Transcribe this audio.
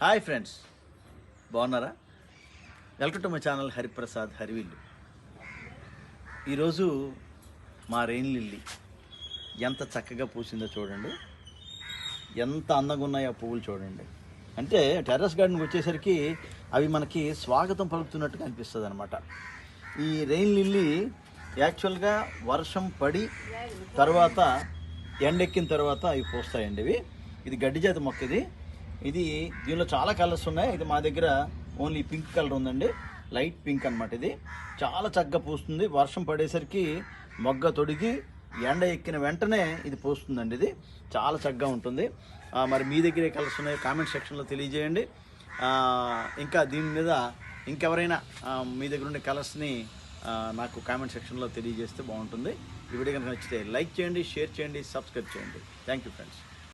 Hi friends. బాగున్నారా? Welcome to my channel Hariprasad Harivillu. ఈరోజు మా రెయిన్ లిల్లీ ఎంత చక్కగా పూసిందో చూడండి. ఎంత అందంగా ఉన్నాయో ఆ పువ్వులు చూడండి. అంటే టెర్రస్ గార్డెన్కి వచ్చేసరికి అవి మనకి స్వాగతం పలుకుతున్నట్టుగా అనిపిస్తుంది అనమాట ఈ రెయిన్ లిల్లీ యాక్చువల్గా వర్షం పడి తర్వాత ఎండెక్కిన తర్వాత అవి పూస్తాయండి ఇవి. ఇది గడ్డి జాతి మొక్క ఇది ఇది దీనిలో చాలా కలర్స్ ఉన్నాయి. ఇది మా దగ్గర ఓన్లీ పింక్ కలర్ ఉందండి. లైట్ పింక్ అన్నమాట ఇది. చాలా చక్కగా పూస్తుంది. వర్షం పడేసరికి మొగ్గ తొడిగి ఎండ ఎక్కిన వెంటనే ఇది పూస్తుందండి ఇది. చాలా చక్కగా ఉంటుంది. మరి మీ దగ్గర ఏ కలర్స్ ఉన్నాయో. కామెంట్ సెక్షన్లో తెలియజేయండి. ఇంకా దీని మీద ఇంకెవరైనా మీ దగ్గర ఉండే కలర్స్ని నాకు కామెంట్ సెక్షన్లో తెలియజేస్తే బాగుంటుంది. ఈ వీడియో కనుక నచ్చితే లైక్ చేయండి షేర్ చేయండి సబ్స్క్రైబ్ చేయండి. Thank you friends.